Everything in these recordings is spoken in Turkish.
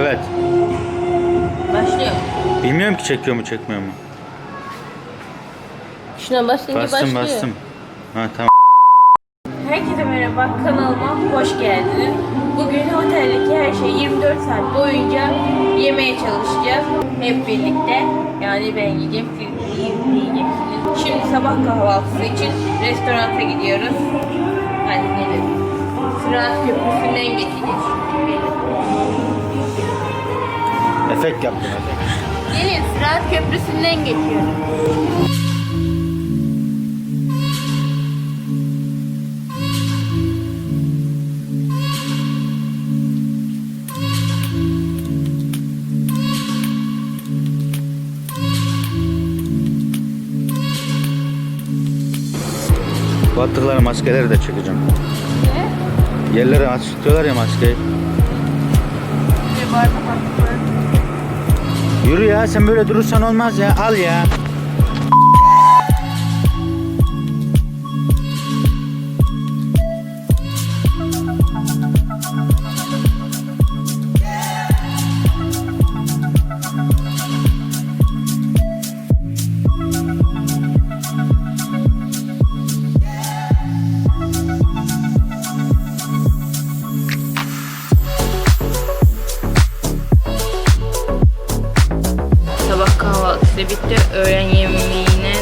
Evet. Başlıyor. Bilmiyorum ki çekiyor mu çekmiyor mu. Şuna basınca Bastım başlıyor. bastım. Ha tamam. Herkese merhaba kanalıma hoş geldiniz. Bugün oteldeki her şeyi 24 saat boyunca yemeye çalışacağız. Hep birlikte. Yani ben yiyeceğim, siz yiyeceksiniz. Şimdi sabah kahvaltısı için restoranta gidiyoruz. Hadi gelin. Sırat Köprüsü'nden geçeceğiz. Efekt yaptım. Gelin Sırat Köprüsü'nden geçiyoruz. Battıkları maskeleri de çekeceğim. Ne? Yerlere açıklıyorlar ya maskeyi. Bardak attılar. Yürü ya sen böyle durursan olmaz ya. Al ya. Bitti. Öğlen yemeğine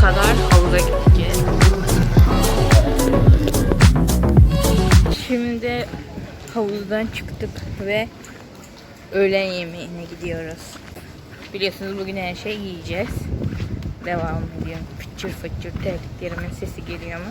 kadar havuza gideceğiz. Şimdi havuzdan çıktık ve öğlen yemeğine gidiyoruz. Biliyorsunuz bugün her şey yiyeceğiz. Devam ediyorum. Fıçır fıçır terliklerimin sesi geliyor mu?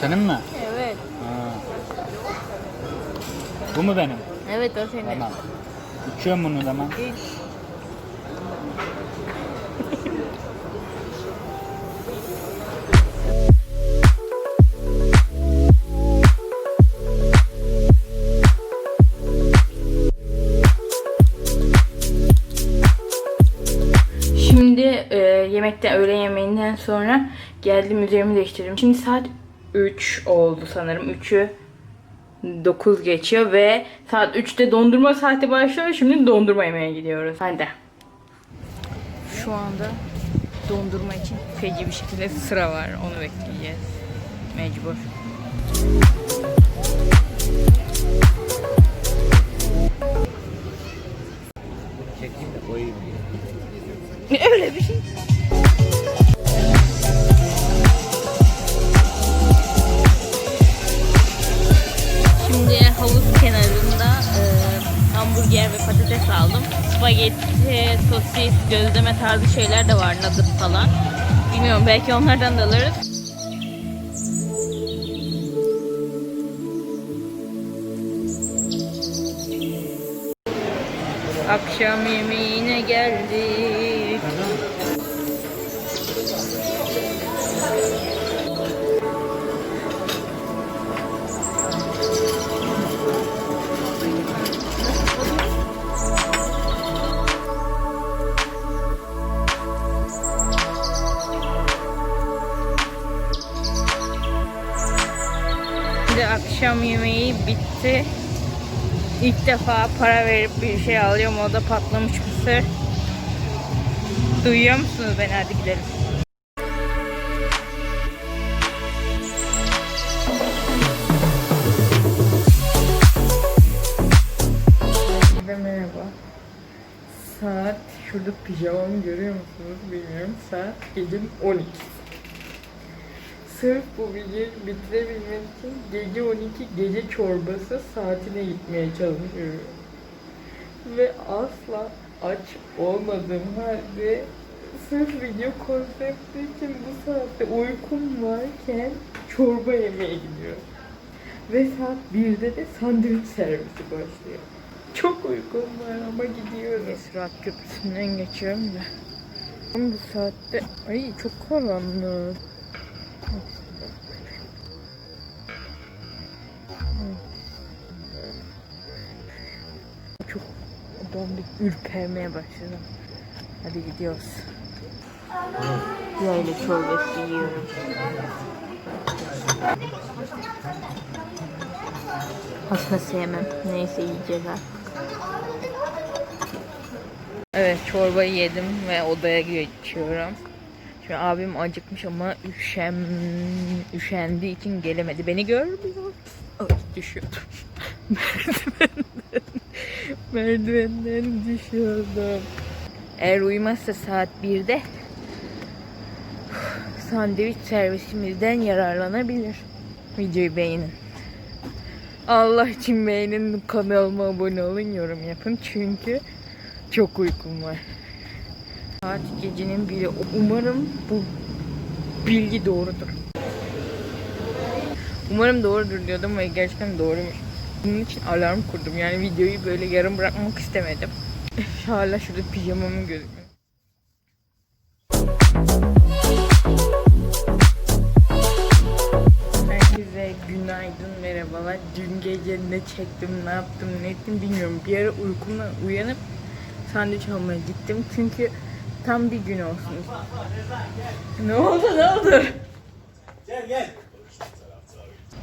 Senin mi? Evet. Ha. Bu mu benim? Evet o senin. Tamam. İçiyorum bunu zaman. İç. Şimdi e, yemekten öğle yemeğinden sonra geldim üzerimi değiştirdim. Şimdi saat 3 oldu sanırım. 3'ü 9 geçiyor ve saat 3'te dondurma saati başlıyor. Şimdi dondurma yemeye gidiyoruz. Hadi. Şu anda dondurma için feci bir şekilde sıra var. Onu bekleyeceğiz. Mecbur. Sosis, gözleme tarzı şeyler de var, nugget falan. Bilmiyorum belki onlardan da alırız. Akşam yemeğine geldik. Akşam yemeği bitti. İlk defa para verip bir şey alıyorum. O da patlamış mısır. Duyuyor musunuz beni? Hadi gidelim. Merhaba. Saat şurada pijamamı görüyor musunuz bilmiyorum. Saat gecenin 12. Sırf bu videoyu bitirebilmek için gece 12 gece çorbası saatine gitmeye çalışıyorum. Ve asla aç olmadığım halde sırf video konsepti için bu saatte uykum varken çorba yemeye gidiyorum. Ve saat 1'de de sandviç servisi başlıyor. Çok uykum var ama gidiyorum. Esrat Köprüsü'nden geçiyorum da. Bu saatte... Ay çok karanlık. Çok bir ürpermeye başladım. Hadi gidiyoruz. Yayla çorbası yiyorum. Aslında sevmem. Neyse yiyeceğiz. Evet çorbayı yedim ve odaya geçiyorum. Şimdi abim acıkmış ama üşem, üşendiği için gelemedi. Beni görmüyor. Ay düşüyordum. Merdivenden, merdivenden düşüyordum. Eğer uyumazsa saat 1'de sandviç servisimizden yararlanabilir. Videoyu beğenin. Allah için beğenin, kanalıma abone olun, yorum yapın. Çünkü çok uykum var. Saat gecenin biri. Umarım bu bilgi doğrudur. Umarım doğrudur diyordum ve gerçekten doğruymuş. Bunun için alarm kurdum. Yani videoyu böyle yarım bırakmak istemedim. Hala şurada pijamamı gözüküyor. Herkese günaydın, merhabalar. Dün gece ne çektim, ne yaptım, ne ettim bilmiyorum. Bir ara uykumdan uyanıp sandviç almaya gittim. Çünkü tam bir gün olsun. Ne oldu, ne oldu? Gel gel.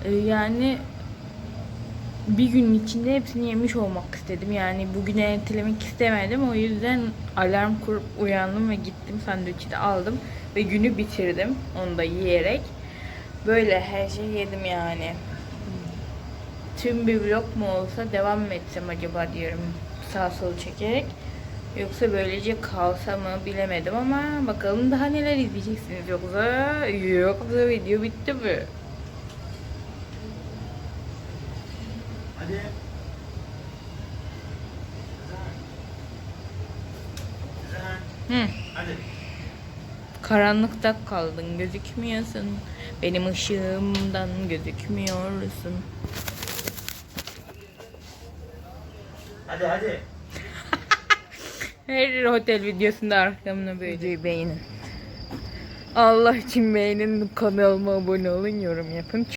Ee, yani bir gün içinde hepsini yemiş olmak istedim. Yani bugüne ertelemek istemedim. O yüzden alarm kurup uyandım ve gittim sandviçi de aldım. Ve günü bitirdim onu da yiyerek. Böyle her şeyi yedim yani. Tüm bir vlog mu olsa devam mı etsem acaba diyorum sağ sol çekerek. Yoksa böylece kalsa mı bilemedim ama bakalım daha neler izleyeceksiniz yoksa yoksa video bitti mi? Hadi. Hı. Hadi. Karanlıkta kaldın gözükmüyorsun. Benim ışığımdan gözükmüyorsun. Hadi hadi. Her otel videosunda arkamda böyle videoyu. Allah için beğenin, kanalıma abone olun, yorum yapın.